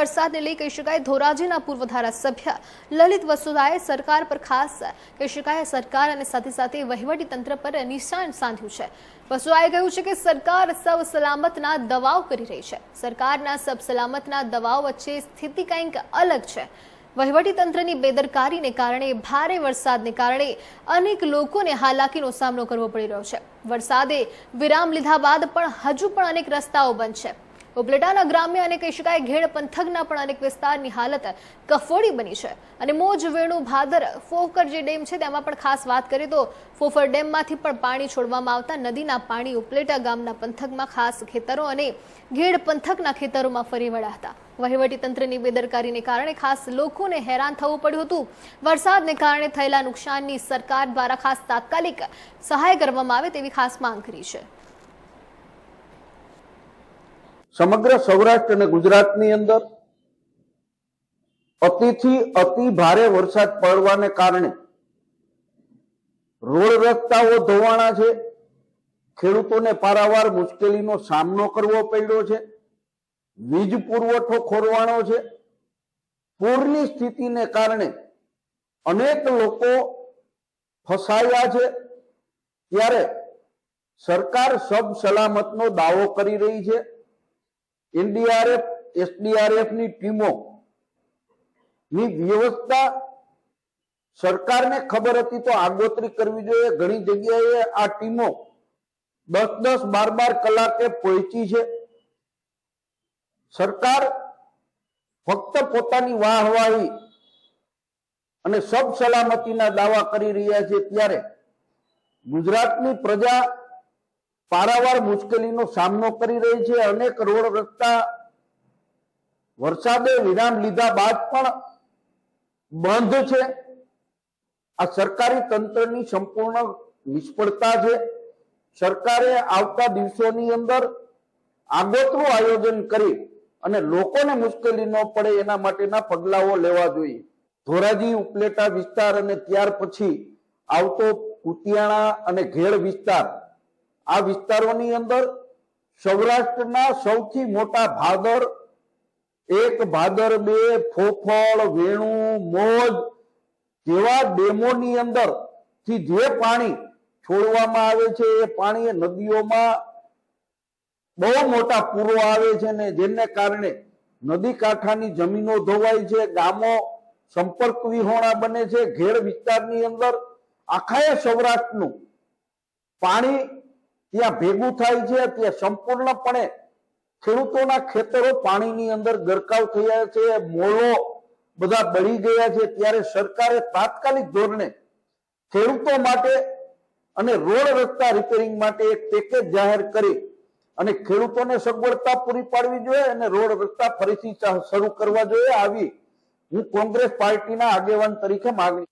વરસાદને લઈ કહી શકાય, ધોરાજીના પૂર્વ ધારાસભ્ય લલિત વસુધાએ સરકાર પર ખાસ કહી શકાય, સરકાર અને સાથે સાથે વહીવટી તંત્ર પર નિશાન સાધ્યું છે. વસુધાએ કહ્યું છે કે સરકાર સબ સલામતના દવાઓ કરી રહી છે. સરકારના સબ સલામતના દવાઓ વચ્ચે સ્થિતિ કંઈક અલગ છે. વહીવટી તંત્રની બેદરકારીને કારણે, ભારે વરસાદને કારણે અનેક લોકોને હાલાકીનો સામનો કરવો પડી રહ્યો છે. વરસાદે વિરામ લીધા બાદ પણ હજુ પણ અનેક રસ્તાઓ બંધ છે. ઉપલેટાના ગ્રામ્ય અને કહી શકાય ઘેડ પંથકના પણ અનેક વિસ્તારની હાલત કફોડી બની છે. અને મોજ વેણુ ભાદર ફોકર જે ડેમ છે, તેમાં પણ ખાસ વાત કરીએ તો ફોફર ડેમમાંથી પણ પાણી છોડવામાં આવતા નદીના પાણી ઉપલેટા ગામના પંથકમાં ખાસ ખેતરો અને ઘેડ પંથકના ખેતરોમાં ફરી વળ્યા હતા. વહીવટી તંત્રની બેદરકારીને કારણે ખાસ લોકોને હેરાન થવું પડ્યું હતું. વરસાદને કારણે થયેલા નુકસાનની સરકાર દ્વારા ખાસ તાત્કાલિક સહાય કરવામાં આવે તેવી ખાસ માંગ કરી છે. સમગ્ર સૌરાષ્ટ્ર અને ગુજરાતની અંદર અતિથી અતિ ભારે વરસાદ પડવાને કારણે રોડ રસ્તાઓ ધોવાણા છે. ખેડૂતોને પારાવાર મુશ્કેલીનો સામનો કરવો પડ્યો છે. વીજ પુરવઠો ખોરવાણો છે. પૂરની સ્થિતિને કારણે અનેક લોકો ફસાયા છે. ત્યારે સરકાર સબ સલામતનો દાવો કરી રહી છે. એનડીઆરએફ એસડીઆરએફની ટીમો ની વ્યવસ્થા સરકારને ખબર હતી તો આગોતરી કરવી જોઈએ. ઘણી જગ્યાએ આ ટીમો દસ દસ બાર બાર કલાકે પહોંચી છે. સરકાર ફક્ત પોતાની વાહવાહી અને સબ સલામતીના દાવા કરી રહ્યા છે ત્યારે ગુજરાતની પ્રજા પારાવાર મુશ્કેલીનો સામનો કરી રહી છે. અનેક રોડ રસ્તા વરસાદે વિરામ લીધા બાદ પણ બંધ છે. આ સરકારી તંત્રની સંપૂર્ણ નિષ્ફળતા છે. સરકારે આવતા દિવસોની અંદર આગોતરું આયોજન કરી અને લોકોને મુશ્કેલી ન પડે એના માટેના પગલાઓ લેવા જોઈએ. ધોરાજી, ઉપલેટા વિસ્તાર અને ત્યાર પછી આવતો કુતિયાણા અને ઘેડ વિસ્તાર આ વિસ્તારોની અંદર સૌરાષ્ટ્રના સૌથી મોટા ભાદર, એક ભાદર બે, ફોફળ, વેણુ, મોજ જેવા ડેમોની અંદરથી જે પાણી છોડવામાં આવે છે, એ પાણી નદીઓમાં બહુ મોટા પૂરો આવે છે ને જેને કારણે નદી કાંઠાની જમીનો ધોવાય છે, ગામો સંપર્ક વિહોણા બને છે, ઘેર વિસ્તારની અંદર આખાએ સૌરાષ્ટ્રનું પાણી ત્યાં ભેગું થાય છે, ત્યાં સંપૂર્ણપણે ખેડૂતોના ખેતરો પાણીની અંદર ગરકાવ થયા છે, મોલો બધા બળી ગયા છે. ત્યારે સરકારે તાત્કાલિક ધોરણે ખેડૂતો માટે અને રોડ રસ્તા રિપેરિંગ માટે એક પેકેજ જાહેર કરી અને ખેડૂતોને સગવડતા પૂરી પાડવી જોઈએ અને રોડ રસ્તા ફરીથી શરૂ કરવા જોઈએ. આવી હું કોંગ્રેસ પાર્ટીના આગેવાન તરીકે માગણી